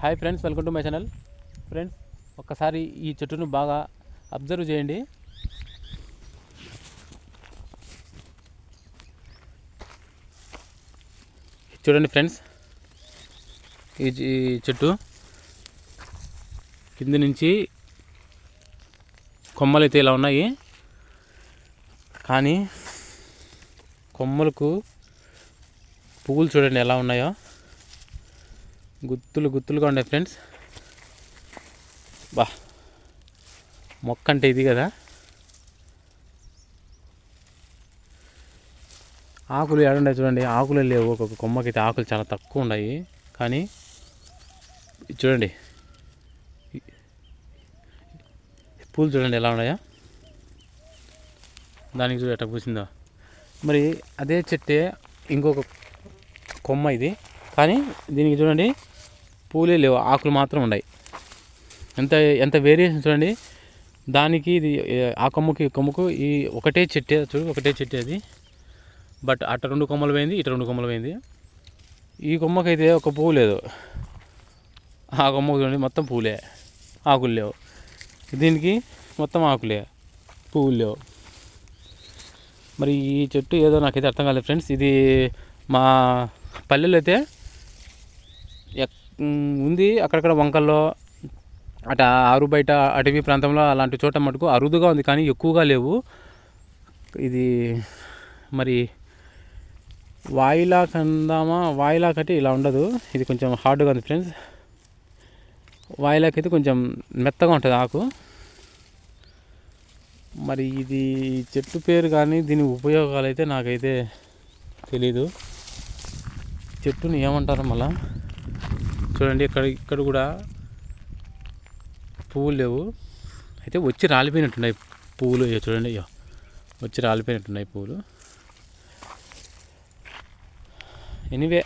Hi friends welcome to my channel. Friends ఒక్కసారి ఈ చెట్టును బాగా అబ్జర్వ్ చేయండి. చూడండి ఫ్రెండ్స్ ఈ ఈ చెట్టు కింద నుంచి కొమ్మలు అయితే ఇలా ఉన్నాయి. కానీ కొమ్మలకు పువ్వులు చూడండి ఎలా ఉన్నాయో. గుత్తులు గుత్తులుగా ఉండే ఫ్రెండ్స్. బా మొక్క అంటే ఇది కదా. ఆకులు ఏడున్నాయి చూడండి. ఆకులు లేవు. ఒక్కొక్క కొమ్మకైతే ఆకులు చాలా తక్కువ ఉన్నాయి. కానీ చూడండి. పూలు చూడండి ఎలా ఉన్నాయా? దానికి చూడ ఎట్లా పూసిందో. మరి అదే చెట్టే ఇంకొక కొమ్మ ఇది. కానీ దీనికి చూడండి పూలే లేవు ఆకులు మాత్రం ఉన్నాయి. ఎంత ఎంత వేరియేషన్ చూడండి. దానికి ఇది ఆ కొమ్మకి కొమ్మకు ఈ ఒకటే చెట్టే చూడు ఒకటే చెట్టు అది. బట్ అట్ట రెండు కొమ్మలు పోయింది ఇటు రెండు కొమ్మలు పోయింది. ఈ కొమ్మకైతే ఒక పువ్వు లేదు. ఆ కొమ్మకు చూడండి మొత్తం పూలే ఆకులు లేవు. దీనికి మొత్తం ఆకులే పువ్వులు లేవు. మరి ఈ చెట్టు ఏదో నాకైతే అర్థం కాలేదు ఫ్రెండ్స్. ఇది మా పల్లెల్లో అయితే ఉంది. అక్కడక్కడ వంకల్లో అటు ఆరు బయట అటవీ ప్రాంతంలో అలాంటి చోట మటుకు అరుదుగా ఉంది కానీ ఎక్కువగా లేవు. ఇది మరి వాయిలా కందామా? వాయిలా కట్టి ఇలా ఉండదు. ఇది కొంచెం హార్డ్గా ఉంది ఫ్రెండ్స్. వాయిలాకైతే కొంచెం మెత్తగా ఉంటుంది ఆకు. మరి ఇది చెట్టు పేరు కానీ దీని ఉపయోగాలు అయితే నాకైతే తెలీదు. చెట్టుని ఏమంటారు మళ్ళీ? చూడండి ఇక్కడ ఇక్కడ కూడా పువ్వులు లేవు. అయితే వచ్చి రాలిపోయినట్టున్నాయి పువ్వులు. చూడండి అయ్యో వచ్చి రాలిపోయినట్టున్నాయి పువ్వులు. ఎనీవే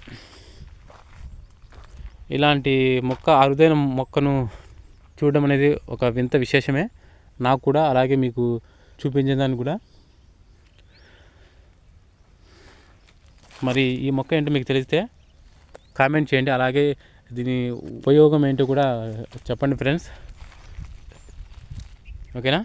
ఇలాంటి మొక్క అరుదైన మొక్కను చూడడం అనేది ఒక వింత విశేషమే. నాకు కూడా అలాగే మీకు చూపించేదాన్ని కూడా. మరి ఈ మొక్క ఏంటో మీకు తెలిస్తే కామెంట్ చేయండి. అలాగే దీని ఉపయోగం ఏంటో కూడా చెప్పండి ఫ్రెండ్స్. ఓకేనా?